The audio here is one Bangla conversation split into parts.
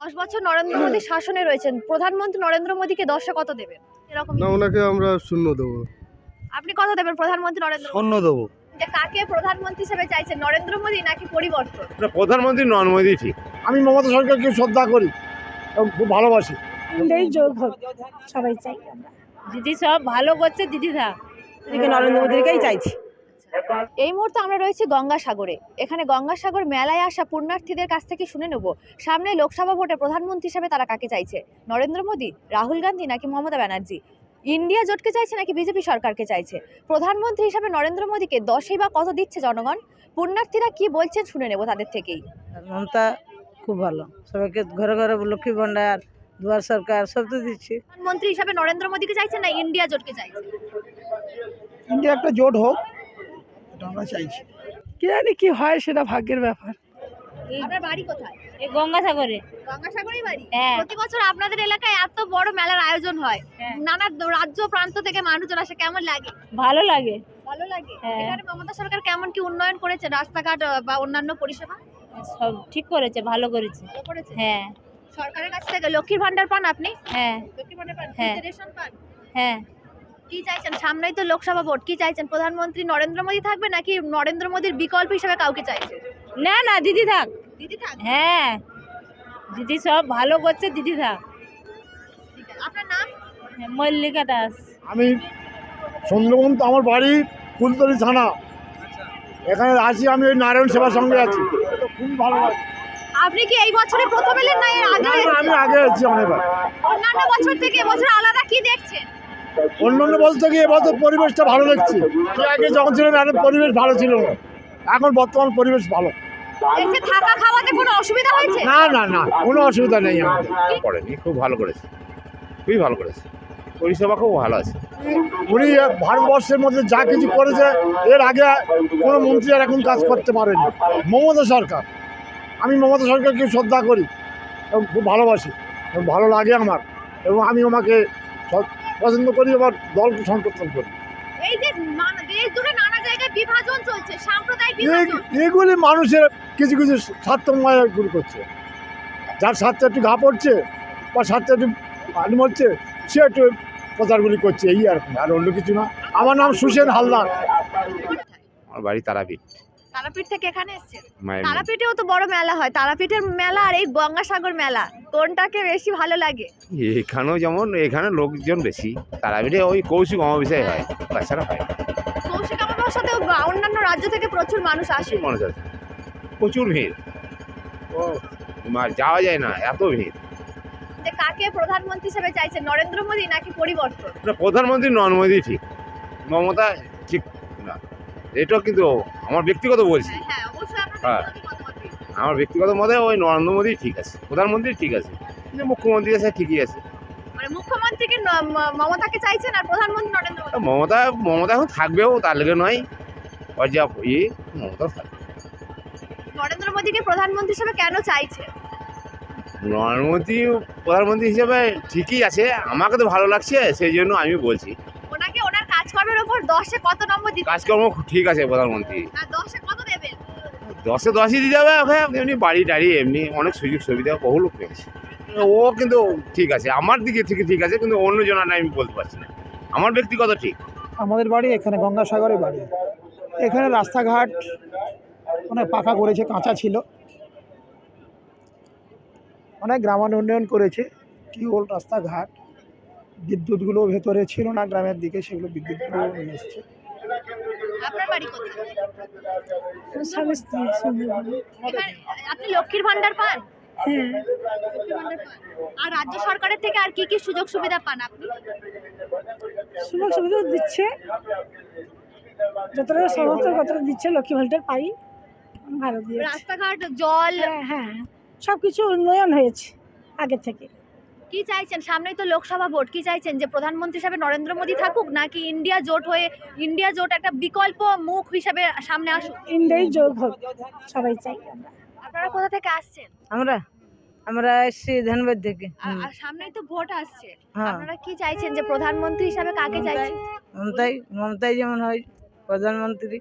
দশ বছর নরেন্দ্র মোদী শাসনে রয়েছেন প্রধানমন্ত্রী নরেন্দ্র মোদীকে দশে কত দেবেন? এরকম না ওনাকে আমরা শূন্য দেবো। আপনি কত দেবেন প্রধানমন্ত্রী নরেন্দ্র শূন্য দেবো। যে কাকে প্রধানমন্ত্রী হিসেবে চাইছেন নরেন্দ্র মোদী নাকি পরিবর্তন? প্রধানমন্ত্রী নন মোদী ঠিক। আমি মমতা সরকারকে শ্রদ্ধা করি এবং খুব ভালোবাসি। এটাই যোগ হোক সবাই চাই। দিদি সব ভালো করছে দিদি থাক। এদিকে নরেন্দ্র মোদীকেই চাইছি। এই মুহূর্তে আমরা রয়েছি গঙ্গাসাগরে। এখানে গঙ্গাসাগর মেলায় আসা পুণ্যার্থীদের কাছ থেকে শুনে নেব। সামনে লোকসভা ভোটে প্রধানমন্ত্রী হিসেবে তারা কাকে চাইছে? নরেন্দ্র মোদী রাহুল গান্ধী নাকি মমতা ব্যানার্জি? ইন্ডিয়া জোটকে চাইছে নাকি বিজেপি সরকারকে চাইছে? প্রধানমন্ত্রী হিসাবে নরেন্দ্র মোদীকে দশেই বা কত দিচ্ছে জনগণ? পুণ্যার্থীরা কি বলছেন শুনে নেব তাদের থেকেই। মমতা খুব ভালো। সবাইকে ঘরে ঘরে লক্ষ্মী ভান্ডার দুয়ার সরকার সব তো দিচ্ছি। প্রধানমন্ত্রী হিসেবে নরেন্দ্র মোদীকে চাইছেন না ইন্ডিয়া জোটকে চাইছে? ইন্ডিয়া একটা জোট হোক এটা আমরা চাইছি। কি জানি কি হয় সেটা ভাগ্যের ব্যাপার। আপনার বাড়ি কোথায়? এই গঙ্গাসাগরে। গঙ্গাসাগরই বাড়ি? হ্যাঁ। প্রতি বছর আপনাদের এলাকায় এত বড় মেলার আয়োজন হয়। হ্যাঁ। নানা রাজ্য প্রান্ত থেকে মানুষজন আসে কেমন লাগে? ভালো লাগে। ভালো লাগে? হ্যাঁ। এখানে মমতা সরকার কেমন কি উন্নয়ন করেছে? রাস্তাঘাট বা অন্যান্য পরিষেবা? সব ঠিক করেছে ভালো করেছে। ভালো করেছে? হ্যাঁ। সরকারের কাছ থেকে লক্ষ্মীর ভান্ডার পান আপনি? হ্যাঁ। লক্ষ্মীর ভান্ডার পান? হ্যাঁ। রেশন পান? হ্যাঁ। কি চাইছেন? সামনেই তো লোকসভা ভোট কি চাইছেন? প্রধানমন্ত্রী নরেন্দ্র মোদী থাকবে নাকি নরেন্দ্র মোদীর বিকল্প হিসেবে কাউকে চাইছে না না দিদি থাক। দিদি থাক? হ্যাঁ দিদি সব ভালো করছে দিদি থাক। আপনার নাম? মল্লিকা দাস। আমি সুন্দরবন তো আমার বাড়ি ফুলতলি থানা। এখানে আছি আমি ওই নারায়ণ সেবার সঙ্গে আছি। খুব ভালো লাগে। আপনি কি এই বছরে প্রথম এলেন না এর আগে? আমি আগে এসেছি অনেকবার। অন্যান্য বছর থেকে এবছর আলাদা কি দেখছেন? অন্যান্য বলতে গিয়ে এবছর পরিবেশটা ভালো দেখছি। আগে যখন ছিলাম পরিবেশ ভালো ছিল না। এখন বর্তমান পরিবেশ ভালো। এসে থাকা খাওয়াতে কোনো অসুবিধা হয়েছে? না না না কোনো অসুবিধা নেই আমাদের করেনি। খুব ভালো করেছে। খুবই ভালো করেছে। পরিষেবা খুব ভালো আছে। উনি ভারতবর্ষের মধ্যে যা কিছু করেছে এর আগে কোনো মন্ত্রী আর এখন কাজ করতে পারেনি। মমতা সরকার। আমি মমতা সরকারকে শ্রদ্ধা করি এবং খুব ভালোবাসি। এবং ভালো লাগে আমার। এবং আমি ওনাকে স- পছন্দ করি আবার দলকে সমর্থন করি। এই যে নানা- দেশ জুড়ে নানা জায়গায় বিভাজন চলছে সাম্প্রদায়িক এই বিভাজন। এগুলি মানুষের কিছু কিছু স্বার্থময়গুলো করছে। যার স্বার্থে একটু ঘা পড়ছে বা স্বার্থে একটু আলু মরছে সে একটু প্রচারগুলি করছে এই আর কি, আর অন্য কিছু না। আমার নাম সুসেন হালদার। আমার বাড়ি তারাপীঠ। তারাপীঠ থেকে এখানে এসেছেন? তারাপীঠেও তো বড় মেলা হয়। তারাপীঠের মেলা আর এই গঙ্গাসাগর মেলা কোনটাকে বেশি ভালো লাগে? এখানেও যেমন এখানে লোকজন বেশি। তারাপীঠে ওই কৌশিক অমাবস্যায় হয় তাছাড়া হয় কৌশিক সাথে অন্যান্য রাজ্য থেকে প্রচুর মানুষ আসে। মানুষ আছে প্রচুর ভিড়। ও যাওয়া যায় না এত ভিড়। যে কাকে প্রধানমন্ত্রী হিসেবে চাইছেন? নরেন্দ্র মোদী নাকি পরিবর্তন? প্রধানমন্ত্রী নন মোদী ঠিক। মমতা এটা কিন্তু আমার ব্যক্তিগত বলছি। হ্যাঁ হ্যাঁ। দিন। আমার ব্যক্তিগত মতে ওই নরেন্দ্র মোদী ঠিক আছে প্রধানমন্ত্রী ঠিক আছে কিন্তু মুখ্যমন্ত্রী আছে ঠিকই আছে। মানে মুখ্যমন্ত্রীকে মমতাকে চাইছেন আর প্রধানমন্ত্রী নরেন্দ্র মোদী? মমতা মমতা এখন থাকবেও তার লেগে নয়। ওর যা ইয়ে মমতা থাকবে নরেন্দ্র মোদীকে প্রধানমন্ত্রী হিসেবে কেন চাইছে নরেন্দ্র মোদী প্রধানমন্ত্রী হিসেবে ঠিকই আছে আমাকে তো ভালো লাগছে সেই জন্য আমি বলছি। কাজকর্মের ওপর দশে কত নম্বর দিতে কাজকর্ম ঠিক আছে প্রধানমন্ত্রী। দশে কত দেবেন? দশে দশই দিয়ে যাবে ওকে এমনি বাড়ি টাড়ি এমনি অনেক সুযোগ সুবিধা বহু লোক পেয়েছে। ও কিন্তু ঠিক আছে আমার দিকে থেকে ঠিক আছে কিন্তু অন্য জনাটা আমি বলতে পারছি না। আমার ব্যক্তিগত ঠিক। আমাদের বাড়ি এখানে গঙ্গাসাগরে বাড়ি। এখানে রাস্তাঘাট অনেক পাকা করেছে কাঁচা ছিল। অনেক গ্রামায়ণ উন্নয়ন করেছে টিউবওয়েল রাস্তাঘাট। বিদ্যুৎগুলো ভেতরে ছিল না গ্রামের দিকে সেগুলো বিদ্যুৎগুলো নিয়ে এসছে। আপনি লক্ষ্মীর ভান্ডার পান? হ্যাঁ। পান। আর রাজ্য সরকারের থেকে আর কি কি সুযোগ সুবিধা পান আপনি? সুযোগ সুবিধা দিচ্ছে। যতটা সমস্ত কতটা দিচ্ছে লক্ষ্মী ভান্ডার পাই। ভালো রাস্তাঘাট জল? হ্যাঁ হ্যাঁ। সব কিছু উন্নয়ন হয়েছে আগে থেকে। কি চাইছেন? সামনেই তো লোকসভা ভোট কি চাইছেন? যে প্রধানমন্ত্রী হিসাবে নরেন্দ্র মোদী থাকুক নাকি ইন্ডিয়া জোট হয়ে ইন্ডিয়া জোট একটা বিকল্প মুখ হিসাবে সামনে আসুক? ইন্ডিয়াই যোগ হোক সবাই চাই আপনারা কোথা থেকে আসছেন? আমরা আমরা এসছি ধানবাদ থেকে। আর- আর সামনেই তো ভোট আসছে। হ্যাঁ। আপনারা কি চাইছেন? যে প্রধানমন্ত্রী হিসাবে কাকে চাইছেন? মমতাই মমতাই যেমন হয় প্রধানমন্ত্রী।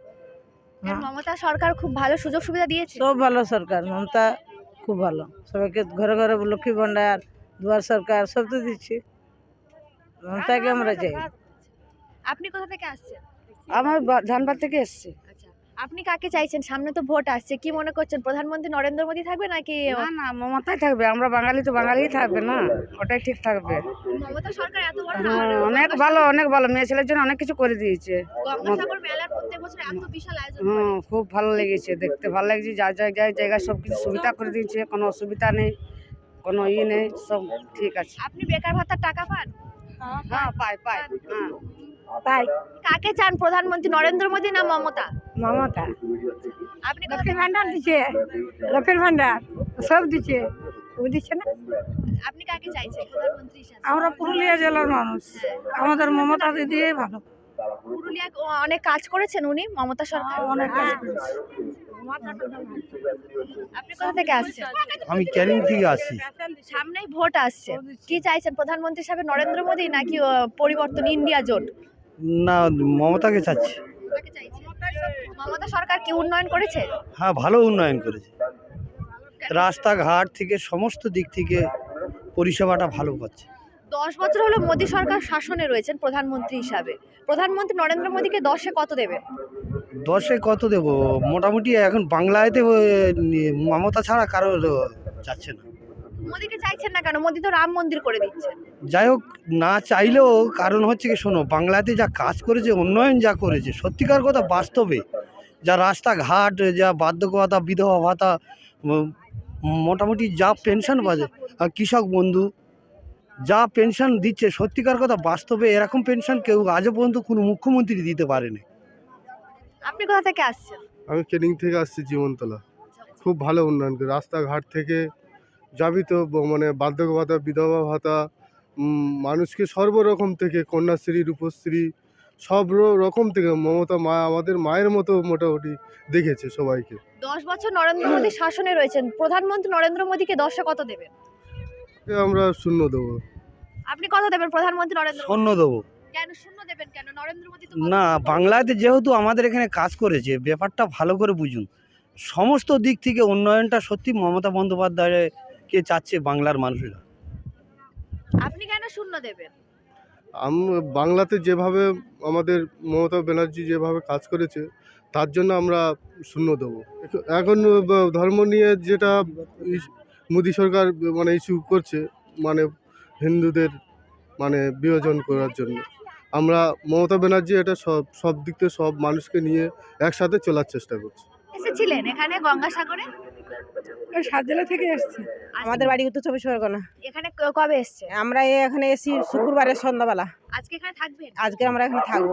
হ্যাঁ। মমতা সরকার খুব ভালো সুযোগ সুবিধা দিয়েছে। সব ভালো সরকার মমতা খুব ভালো। সবাইকে ঘরে ঘরে লক্ষ্মী ভাণ্ডার দুয়ার সরকার সব তো দিচ্ছে মমতাকে আমরা চাই আপনি কোথা থেকে আসছেন? আমার ধানবাদ থেকে এসছে। আচ্ছা আপনি কাকে চাইছেন? সামনে তো ভোট আসছে কি মনে করছেন? প্রধানমন্ত্রী নরেন্দ্র মোদী থাকবে নাকি না না মমতাই থাকবে। আমরা বাঙালি তো বাঙালিই থাকবে না ওটাই ঠিক থাকবে। মমতা সরকার এত বড় হ্যাঁ, অনেক ভালো অনেক ভালো মেয়ে ছেলের জন্য অনেক কিছু করে দিয়েছে। হুম খুব ভালো লেগেছে দেখতে ভালো লাগছে যা জায়গায় জায়গায় সব কিছু সুবিধা করে দিয়েছে কোনো অসুবিধা নেই। কোনো ই নেই সব ঠিক আছে। আপনি বেকার ভাতার টাকা পান? হ্যাঁ পাই পাই হ্যাঁ। তাই কাকে চান প্রধানমন্ত্রী নরেন্দ্র মোদী না মমতা? মমতা। আপনি লক্ষ্মীর ভান্ডার দিচ্ছে লক্ষ্মীর ভান্ডার সব দিচ্ছে। ও দিচ্ছে না? আপনি কাকে চাইছেন প্রধানমন্ত্রী আমরা পুরুলিয়া জেলার মানুষ। আমাদের মমতা দিদি ভালো। পুরুলিয়া অনেক কাজ করেছেন উনি মমতা সরকার। অনেক কাজ আপনি কোথা থেকে আসছেন? আমি ক্যানিং থেকে আসি। সামনেই ভোট আসছে। কি চাইছেন প্রধানমন্ত্রী নরেন্দ্র মোদী নাকি পরিবর্তন ইন্ডিয়া জোট? না মমতাকে চাচ্ছি কাকে মমতা সরকার কি উন্নয়ন করেছে? হ্যাঁ ভালো উন্নয়ন করেছে। রাস্তাঘাট থেকে সমস্ত দিক থেকে পরিষেবাটা ভালো পাচ্ছে দশ বছর হলো মোদী সরকার শাসনে রয়েছেন প্রধানমন্ত্রী হিসাবে। প্রধানমন্ত্রী নরেন্দ্র মোদীকে দশে কত দেবেন? দশে কত দেবো? মোটামুটি এখন বাংলাতে মমতা ছাড়া কারও যাচ্ছে না। মোদীকে চাইছেন না কেন? মোদী তো রাম মন্দির করে দিচ্ছে। যাই হোক না চাইলেও কারণ হচ্ছে কি শোনো বাংলাতে যা কাজ করেছে উন্নয়ন যা করেছে সত্যিকার কথা বাস্তবে যা রাস্তাঘাট যা বার্ধক্য ভাতা বিধবা ভাতা মোটামুটি যা পেনশন বাজে কৃষক বন্ধু যা পেনশন দিচ্ছে সত্যিকার কথা বাস্তবে এরকম পেনশন কেউ আজও পর্যন্ত কোনো মুখ্যমন্ত্রী দিতে পারেনি। আপনি কোথা থেকে আসছেন? আমি কেনিং থেকে আসছি জীবনতলা। খুব ভালো উন্নয়ন করে রাস্তাঘাট থেকে যাবিত ব- মানে বার্ধক্য ভাতা বিধবা ভাতা মানুষকে সর্বরকম থেকে কন্যাশ্রী রূপশ্রী সব রকম থেকে মমতা মা আমাদের মায়ের মতো মোটামুটি দেখেছে সবাইকে। দশ বছর নরেন্দ্র মোদী শাসনে রয়েছেন প্রধানমন্ত্রী নরেন্দ্র মোদীকে দশে কত দেবেন? আমরা শূন্য দেবো। আপনি কত দেবেন প্রধানমন্ত্রী নরেন্দ্র দেবো। কেন শূন্য দেবেন কেন? নরেন্দ্র মোদী তো না বাংলাতে যেহেতু আমাদের এখানে কাজ করেছে ব্যাপারটা ভালো করে বুঝুন। সমস্ত দিক থেকে উন্নয়নটা সত্যি মমতা বন্দ্যোপাধ্যায়কে চাচ্ছে বাংলার মানুষেরা। আপনি কেন শূন্য দেবেন? আম বাংলাতে যেভাবে আমাদের মমতা ব্যানার্জি যেভাবে কাজ করেছে তার জন্য আমরা শূন্য দেবো। এখন ধর্ম নিয়ে যেটা মোদী সরকার মানে ইস্যু করছে মানে হিন্দুদের মানে বিভাজন করার জন্য। আমরা মমতা ব্যানার্জি এটা সব সব দিক থেকে সব মানুষকে নিয়ে একসাথে চলার চেষ্টা করছি। এসেছিলেন এখানে গঙ্গাসাগরে? সাত জেলা থেকে এসছে আমাদের বাড়ি উত্তর চব্বিশ পরগনা। এখানে কবে এসছে? আমরা এখানে এসি শুক্রবারের সন্ধ্যাবেলা। আজকে এখানে থাকবেন? আজকে আমরা এখানে থাকব।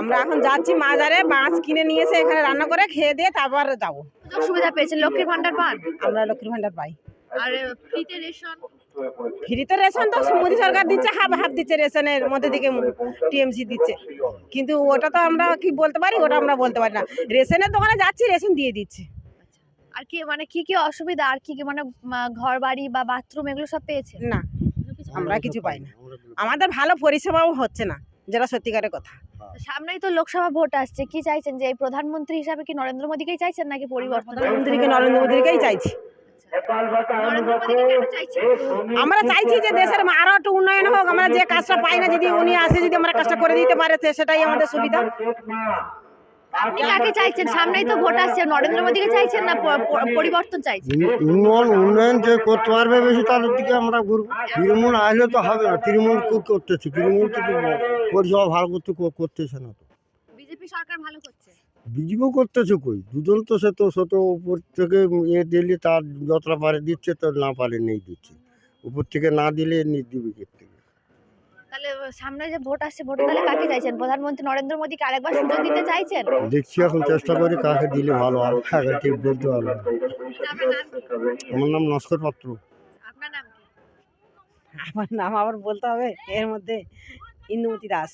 আমরা এখন যাচ্ছি বাজারে মাছ কিনে নিয়ে এসে এখানে রান্না করে খেয়ে দিয়ে তারপর যাব। সুবিধা পেয়েছেন? লক্ষ্মীর ভান্ডার পান? আমরা লক্ষ্মীর ভান্ডার পাই। আর ফ্রিতে রেশন? ফ্রিতে রেশন তো মোদী সরকার দিচ্ছে হাফ হাফ দিচ্ছে রেশনের মধ্যে দিকে টিএমসি দিচ্ছে। কিন্তু ওটা তো আমরা কি বলতে পারি? ওটা আমরা বলতে পারি না। রেশনের দোকানে যাচ্ছি রেশন দিয়ে দিচ্ছে। আর কি মানে কি কি অসুবিধা? আর কি কি মানে ঘর বাড়ি বা বাথরুম এগুলো সব পেয়েছেন? না আমরা কিছু পাই না আমাদের ভালো পরিষেবাও হচ্ছে না যেটা সত্যিকারের কথা। সামনেই তো লোকসভা ভোট আসছে কি চাইছেন? যে এই প্রধানমন্ত্রী হিসাবে কি নরেন্দ্র মোদীকেই চাইছেন নাকি পরিবর্তন? প্রধানমন্ত্রীকে নরেন্দ্র মোদীকেই চাইছি? আমরা চাইছি যে দেশের আরও একটু উন্নয়ন হোক আমরা যে কাজটা পাই না যদি উনি আসে যদি আমরা কাজটা করে দিতে পারে সেটাই আমাদের সুবিধা। আপনি কাকে চাইছেন? সামনেই তো ভোট আসছে। নরেন্দ্র মোদীকে চাইছেন না পরিবর্তন চাইছেন? উন্নয়ন উন্নয়ন যে করতে পারবে বেশি তাদের দিকে আমরা ঘুরবো। তৃণমূল আসলে তো হবে না। তৃণমূল কি করতেছে। তৃণমূল তো পরিষেবা ভালো করতে করতেছে না তো। বিজেপি সরকার ভালো করছে? বিজেপিও করতেছে কই? দুজন তো সে তো সে উপর থেকে এ দিলে তার যতটা পারে দিচ্ছে তো না পারে নেই দিচ্ছে। উপর থেকে না দিলে নি দিবে তাহলে সামনে যে ভোট আসছে ভোট তাহলে কাকে চাইছেন? প্রধানমন্ত্রী নরেন্দ্র মোদীকে আরেকবার সুযোগ দিতে চাইছেন? দেখছি এখন চেষ্টা করি কাকে দিলে ভালো হবে কাকে ঠিক বলতে কি? আমার নাম নস্কর পাত্র। আপনার নাম কি? আমার নাম আবার বলতে হবে এর মধ্যে ইন্দুমতি দাস।